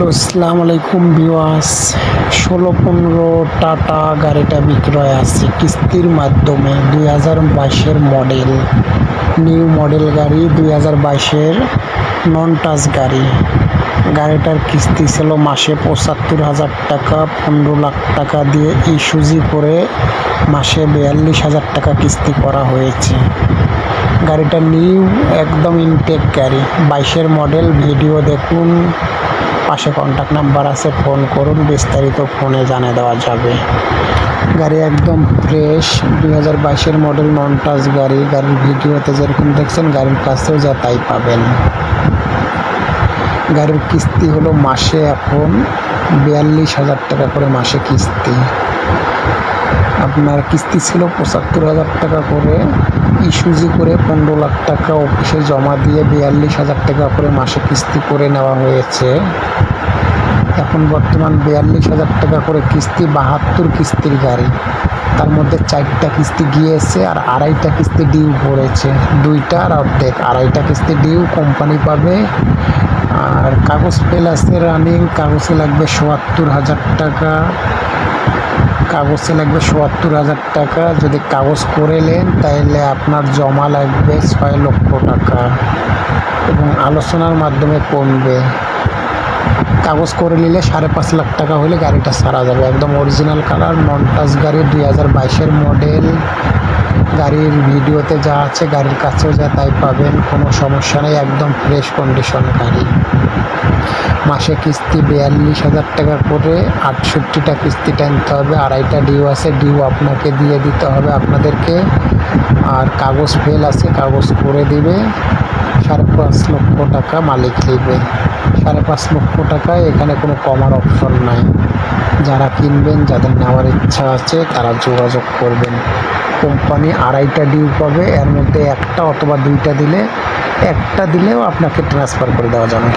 Hello আসসালাম আলাইকুম বিওয়াস ষোলো পনেরো টাটা গাড়িটা বিক্রয় আছে কিস্তির মাধ্যমে। দুই হাজার বাইশের মডেল। নিউ মডেল গাড়ি, দুই হাজার বাইশের নন টাচ গাড়ি। গাড়িটার কিস্তি ছিল মাসে পঁচাত্তর হাজার টাকা, পনেরো লাখ টাকা দিয়ে ইস্যুজি করে মাসে বিয়াল্লিশ হাজার টাকা কিস্তি করা হয়েছে। গাড়িটা নিউ, একদম ইনটেক গাড়ি। বাইশের মডেল, ভিডিও দেখুন। পাশে কন্ট্যাক্ট নাম্বার আছে ফোন করুন, বিস্তারিত ফোনে জানিয়ে দেওয়া যাবে। গাড়ি একদম ফ্রেশ দুই হাজার বাইশের মডেল মন্টাস গাড়ি। গাড়ির ভিডিওতে যেরকম দেখছেন, গাড়ির কাছেও যা তাই পাবেন। গাড়ির কিস্তি হলো মাসে এখন বিয়াল্লিশ হাজার টাকা করে মাসে কিস্তি। আপনার কিস্তি ছিল পঁচাত্তর হাজার টাকা করে। ইস্যুজি করে পনেরো লাখ টাকা অফিসে জমা দিয়ে বিয়াল্লিশ হাজার টাকা করে মাসে কিস্তি করে নেওয়া হয়েছে। এখন বর্তমান বিয়াল্লিশ হাজার টাকা করে কিস্তি, বাহাত্তর কিস্তির গাড়ি। তার মধ্যে চারটা কিস্তি গিয়েছে আর আড়াইটা কিস্তি ডিউ পড়েছে। দুইটা আর অর্ধেক। আড়াইটা কিস্তি ডিউ কোম্পানি পাবে। আর কাগজ ফেল আছে রানিং কাগজে লাগবে সোয়াত্তর হাজার টাকা। কাগজে লাগবে সত্তর হাজার টাকা। যদি কাগজ করে নেন তাহলে আপনার জমা লাগবে ছয় লক্ষ টাকা। এবং আলোচনার মাধ্যমে কমবে। কাগজ করে নিলে সাড়ে পাঁচ লাখ টাকা হলে গাড়িটা সারা যাবে। একদম অরিজিনাল কালার নন টাচ গাড়ি, দুই হাজার বাইশের মডেল গাড়ির ভিডিওতে যা আছে, গাড়ির কাছেও যা তাই পাবেন, কোনো সমস্যা নেই। একদম ফ্রেশ কন্ডিশন গাড়ি। মাসে কিস্তি বিয়াল্লিশ হাজার টাকা করে আটষট্টিটা কিস্তি টানতে হবে, আড়াইটা ডিউ আছে ডিউ আপনাকে দিয়ে দিতে হবে আপনাদেরকে। আর কাগজ ফেল আছে, কাগজ করে দিবে। সাড়ে পাঁচ লক্ষ টাকা মালিক নেবে সাড়ে পাঁচ লক্ষ টাকায় এখানে কোনো কমার অপশন নাই। যারা কিনবেন, যাদের নেওয়ার ইচ্ছা আছে, তারা যোগাযোগ করবেন। কোম্পানি আড়াইটা ডিউ পাবে, এর মধ্যে একটা অথবা দুইটা দিলে, একটা দিলেও আপনাকে ট্রান্সফার করে দেওয়া যাবে।